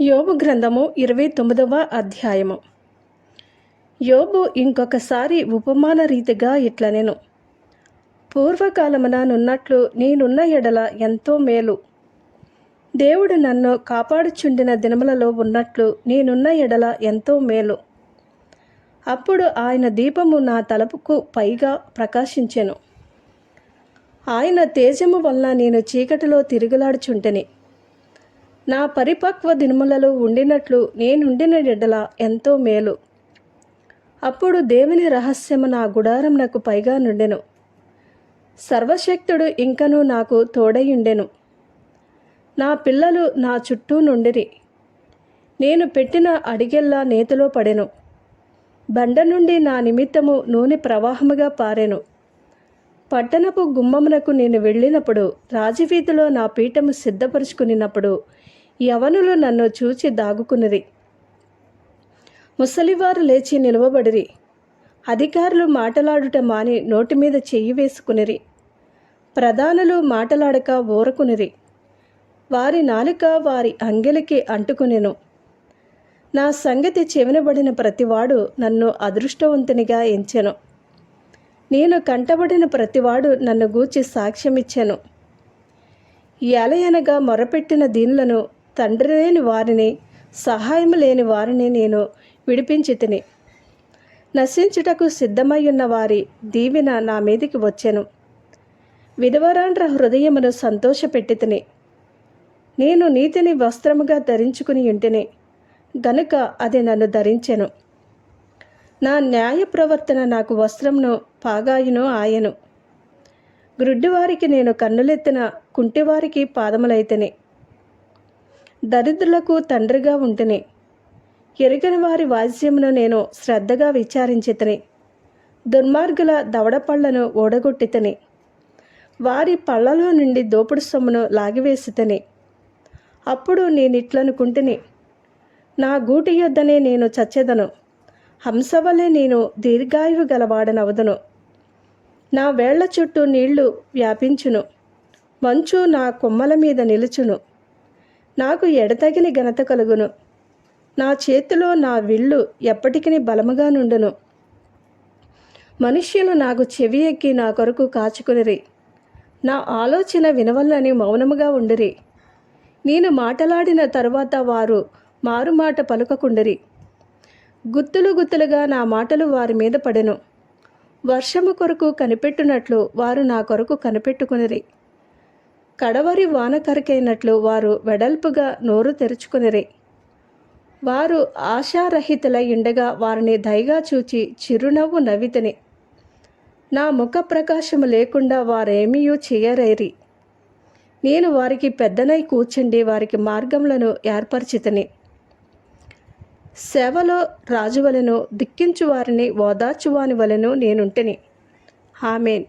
యోబు గ్రంథము ఇరవై తొమ్మిదవ అధ్యాయము. యోబు ఇంకొకసారి ఉపమాన రీతిగా ఇట్ల నేను పూర్వకాలమున నున్నట్లు నేనున్న ఎడల ఎంతో మేలు. దేవుడు నన్ను కాపాడుచుండిన దినములలో ఉన్నట్లు నేనున్న ఎడల ఎంతో మేలు. అప్పుడు ఆయన దీపము నా తలపుకు పైగా ప్రకాశించెను. ఆయన తేజము వలన నేను చీకటిలో తిరుగులాడుచుంటెని. నా పరిపక్వ దినములలో ఉండినట్లు నేనుండిన ఎడల ఎంతో మేలు. అప్పుడు దేవుని రహస్యము నా గుడారం నాకు పైగా నుండెను. సర్వశక్తుడు ఇంకను నాకు తోడయుండెను. నా పిల్లలు నా చుట్టూ నుండిరి. నేను పెట్టిన అడిగెల్లా నేతిలో పడెను. బండ నుండి నా నిమిత్తము నూనె ప్రవాహముగా పారెను. పట్టణపు గుమ్మమునకు నేను వెళ్ళినప్పుడు రాజవీధిలో నా పీఠము సిద్ధపరుచుకునినప్పుడు యవనులు నన్ను చూచి దాగుకునిరి. ముసలివారు లేచి నిలవబడిరి. అధికారులు మాటలాడుట మాని నోటి మీద చెయ్యి వేసుకునిరి. ప్రధానులు మాటలాడక ఊరకునిరి. వారి నాలుక వారి అంగెలికి అంటుకునెను. నా సంగతి చెవినబడిన ప్రతివాడు నన్ను అదృష్టవంతునిగా ఎంచెను. నేను కంటబడిన ప్రతివాడు నన్ను గూర్చి సాక్ష్యమిచ్చాను. ఎలయనగా మొరపెట్టిన దీనులను తండ్రి లేని వారిని సహాయం లేని వారిని నేను విడిపించి తిని నశించుటకు సిద్ధమై ఉన్న వారి దీవెన నా మీదికి వచ్చెను. విధవరాండ్ర హృదయమును సంతోషపెట్టి తిని నేను నీతిని వస్త్రముగా ధరించుకుని ఇంటిని గనుక అది నన్ను ధరించెను. నా న్యాయ ప్రవర్తన నాకు వస్త్రమును పాగాయును ఆయను. గ్రుడ్డివారికి నేను కన్నులెత్తిన కుంటివారికి పాదములైతేనే దరిద్రులకు తండ్రిగా ఉంటేనే. ఎరుగని వారి వాజ్యమును నేను శ్రద్ధగా విచారించితని. దుర్మార్గుల దవడపళ్ళను ఓడగొట్టితని. వారి పళ్ళలో నుండి దోపుడు సొమ్మును లాగివేసితని. అప్పుడు నేనిట్లనుకుంటుని. నా గూటి యొద్దనే నేను చచ్చెదను. హంసవలే నేను దీర్ఘాయువు గలవాడనవదును. నా వేళ్ళ చుట్టూ నీళ్ళు వ్యాపించును. మంచు నా కొమ్మల మీద నిలుచును. నాకు ఎడతగిన ఘనత కలుగును. నా చేతిలో నా విల్లు ఎప్పటికీ బలముగా నుండును. మనుష్యులు నాకు చెవి ఎక్కి నా కొరకు కాచుకునిరి. నా ఆలోచన వినవల్లని మౌనముగా ఉండిరి. నేను మాటలాడిన తరువాత వారు మారుమాట పలుకకుండిరి. గుత్తులు గుత్తులుగా నా మాటలు వారి మీద పడెను. వర్షము కొరకు కనిపెట్టునట్లు వారు నా కొరకు కనిపెట్టుకునిరి. కడవరి వాన కరికైనట్లు వారు వెడల్పుగా నోరు తెరుచుకునిరి. వారు ఆశారహితులై ఉండగా వారిని దయగా చూచి చిరునవ్వు నవ్వితని. నా ముఖ ప్రకాశము లేకుండా వారేమీయూ చేయరేరి. నేను వారికి పెద్దనై కూర్చుండి వారికి మార్గములను ఏర్పరిచితని. సేవలో రాజు వలెను దిక్కించు వారిని ఓదార్చువాని వలెను నేనుంటిని. ఆమెన్.